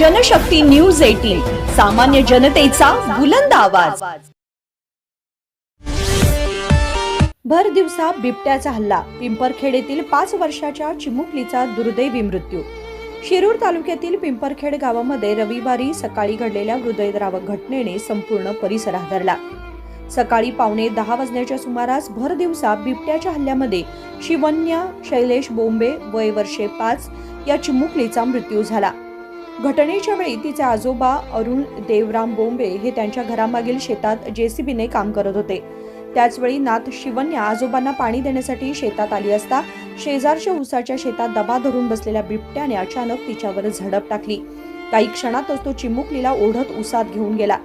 Janshakti news eighteen सामान्य जनतेचा बुलंद आवाज. भर दिवसा बिबट्याचा हल्ला. पिंपरखेड येथील पाच वर्षाच्या चिमुकलीचा दुर्दैवी मृत्यू. शिरूर तालुक्यातील पिंपरखेड गावामध्ये रविवारी सकाळी घडलेल्या हृदयद्रावक घटनेने संपूर्ण परिसर हादरला सकाळी पावणे दहा वाजण्याच्या सुमारास भर दिवसा बिबट्याच्या हल्ल्यामध्ये शिवन्या शैलेश बोंबे वय वर्षे पाच या चिमुकलीचा मृत्यू झाला. घटनेच्या वेळी तिचे आजोबा अरुण देवराम बोंबे हे त्यांच्या घरामागील शेतात जेसीबीने काम करत होते. त्याचवेळी नाथ शिवन्या आजोबांना पाणी देण्यासाठी शेतात आली असता शेजारच्या उसाच्या शेतात दबा धरून बसलेल्या बिबट्याने अचानक तिच्यावर झडप टाकली. काही क्षणातच तो चिमुकलीला ओढत उसात घेऊन गेला.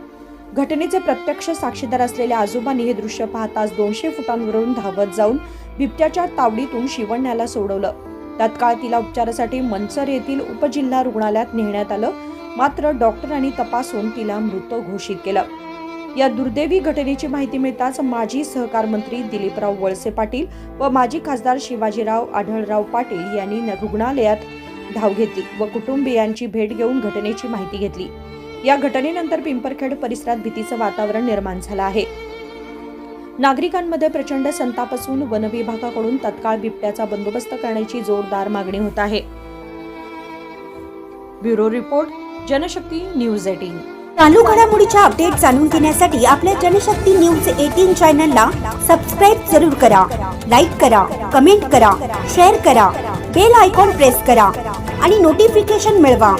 घटनेचे प्रत्यक्ष साक्षीदार असलेल्या आजोबांनी हे दृश्य पाहताच दोनशे फुटांवरून धावत जाऊन बिबट्याच्या तावडीतून शिवण्याला सोडवलं. तत्काळ तिला उपचारासाठी मंचर येथील उपजिल्हा रुग्णालयात नेण्यात आलं. मात्र डॉक्टरांनी तपासून तिला मृत घोषित केलं. या दुर्दैवी घटनेची माहिती मिळताच माजी सहकार मंत्री दिलीपराव वळसे पाटील व माजी खासदार शिवाजीराव आढळराव पाटील यांनी रुग्णालयात धाव घेतली व कुटुंबियांची भेट घेऊन घटनेची माहिती घेतली. या घटनेनंतर पिंपरखेड परिसरात भीतीचं वातावरण निर्माण झालं आहे. नागरिकांमध्ये प्रचंड संताप असून वन विभागाकडून तत्काळ बिबट्याचा बंदोबस्त करण्याची जोरदार मागणी होत आहे. Bureau report Janshakti news eighteen. चालू घडामोडीच्या अपडेट जाणून घेण्यासाठी आपल्या जनशक्ती न्यूज एटीन चॅनलला सबस्क्राईब जरूर करा लाईक करा कमेंट करा शेअर करा बेल आयकॉन प्रेस करा आणि नोटिफिकेशन मिळवा.